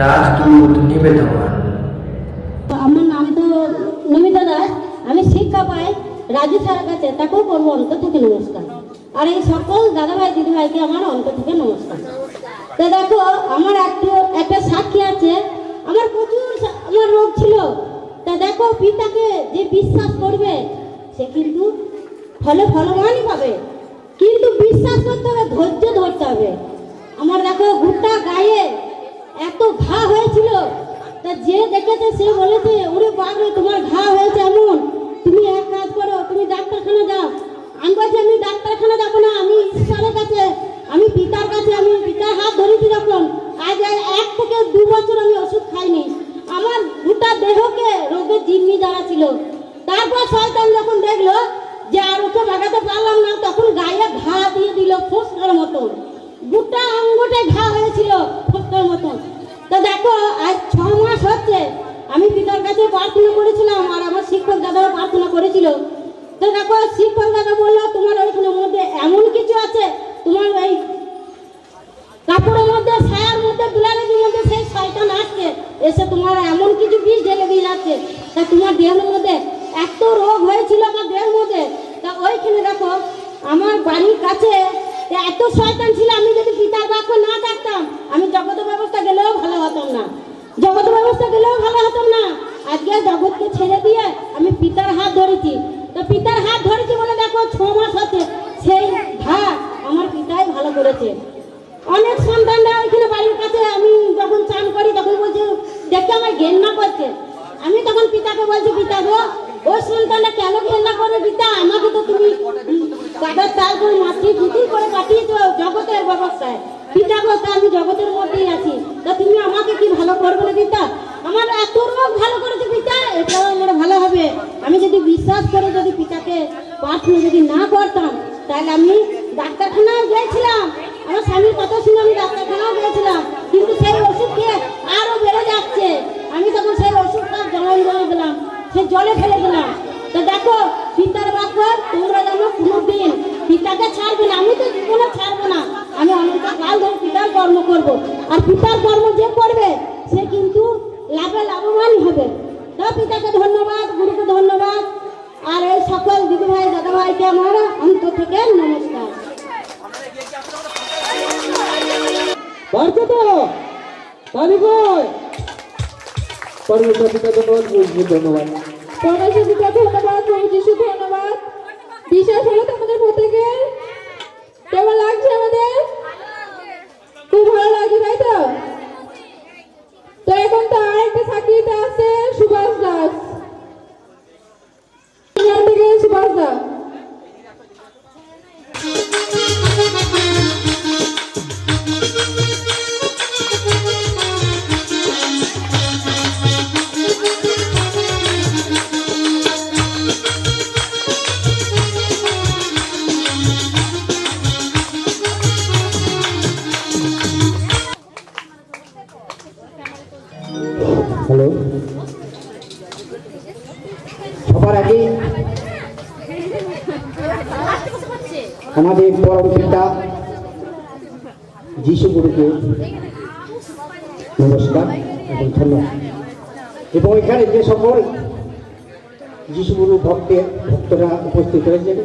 রাজদূত নিবেদন আমার নাম তো নমিতা দাস। আমি শিক্ষা পাই রাজু স্যারের কাছে, তাকেও করব অন্তর থেকে নমস্কার। আর এই সকল দাদাভাই, দিদিভাইকে আমার অন্তর থেকে নমস্কার। তো দেখো, আমার একটু, একটা সাক্ষী আছে। আমার প্রচুর আমার রোগ ছিল। তা দেখো, পিতাকে যে বিশ্বাস করবে, সে কিন্তু ফলে ফলমানই পাবে। কিন্তু বিশ্বাস করতে হবে, ধৈর্য ধরতে হবে। আমার দেখো, গোটা গায়ে এত ঘা হয়েছিল। তা যে দেখেছে সে বলেছে, ওরে বাপরে, তোমার ঘা হয়েছে এমন। তুমি এক কাজ করো, তুমি ডাক্তারখানা যাও। আমি বলছি, আমি ডাক্তারখানা যাব না, আমি ঈশ্বরের কাছে, আমি পিতার কাছে, আমি পিতার হাত ধরেছি যখন। আজ এক থেকে দু বছর আমি ওষুধ খাইনি। আমার গোটা দেহকে রোগের জিম্মি যারা ছিল। তারপর শয়তান যখন দেখল যে আর ওকে লাগাতে পারলাম না, তখন গায়ে ঘা দিয়ে দিল ফোসকার মতন গোটা অঙ্গটায় ঘা হয়েছিল ফোসকার মতন তো দেখো, আজ ছ মাস হচ্ছে, আমি পিতার কাছে প্রার্থনা করেছিলাম আর আমার শিক্ষক দাদারা প্রার্থনা করেছিল। তো দেখো, শিক্ষক দাদা বলল, তোমার ওইখানের মধ্যে এমন কিছু আছে? তোমার এই কাপড়ের মধ্যে, ছায়ার মধ্যে দুলারের মধ্যে সেই শয়তান আসছে এসে তোমার এমন কিছু বিষ ঢেলে দিয়ে যাচ্ছে। তা তোমার দেহের মধ্যে এত রোগ হয়েছিল আমার দেহের মধ্যে। তা ওইখানে দেখো, আমার বাড়ির কাছে এত শয়তান ছিল, আমি যদি পিতার বাক্য না থাকতাম, আমি জগত ব্যবস্থা গেলেও ভালো হতাম না। জগত ব্যবস্থা গেলেও ভালো হতাম না। আজকে জগৎকে ছেড়ে দিয়ে আমি পিতার হাত ধরেছি। তো পিতার হাত ধরেছি বলে দেখো ছ মাস হচ্ছে, সেই ঘা আমার পিতাই ভালো করেছে। অনেক সন্তানরা ওইখানে বাড়ির কাছে আমি যখন চান করি, তখন বলছি, দেখতে আমার ঘেন্না করছে। আমি তখন পিতাকে বলছি, পিতা গো, ওই সন্তানটা কেন ঘেন্না করে পিতা? আমাকে তো তুমি কাটার তার করে মাতৃ দুটি করে কাটিয়েছো জগতের ব্যবস্থায়। পিতা গো আমি জগতের মধ্যেই আছি। তা তুমি আমাকে কি ভালো করবে না পিতা আমার এত রোগ ভালো করেছে পিতা, এটাও আমার ভালো হবে। আমি যদি বিশ্বাস করে যদি পিতাকে প্রার্থনা যদি না করতাম, তাহলে আমি ডাক্তারখানাও গিয়েছিলাম। আমার স্বামীর কথা শুনে আমি ডাক্তারখানাও গিয়েছিলাম। কিন্তু সেই ওষুধ খেয়ে আরও বেড়ে যাচ্ছে। আমি তখন সেই ওষুধটা জলে দিলাম। সে জলে ফেলে দিলাম। তো দেখো, পিতার বাক্য তোমরা যেন কোনোদিন পিতাকে ছাড়বে না আমি তো জীবনে ছাড়বো না আমি অনন্ত কাল ধরে পিতার কর্ম করব। আর পিতার কর্ম যে করবে সে কিন্তু লাভে লাভবান হবে। তো পিতাকে ধন্যবাদ গুরুকে ধন্যবাদ। আর এই সকল দিদিভাই দাদাভাইকে আমার অন্তর থেকে নমস্কার। পারছ তো পারি কই? পরমেশ্বর পিতা ধন্যবাদ ধন্যবাদ। পরমেশ্বর ধন্যবাদ বিশ্বাস হলো তোমাদের তো এখন তো হ্যালো সবার আগে আমাদের পরম পিতা যিশু গুরুকে নমস্কার এবং ধন্যবাদ। এবং এখানে যে সকল যিশু গুরু ভক্তের ভক্তরা উপস্থিত হয়েছেন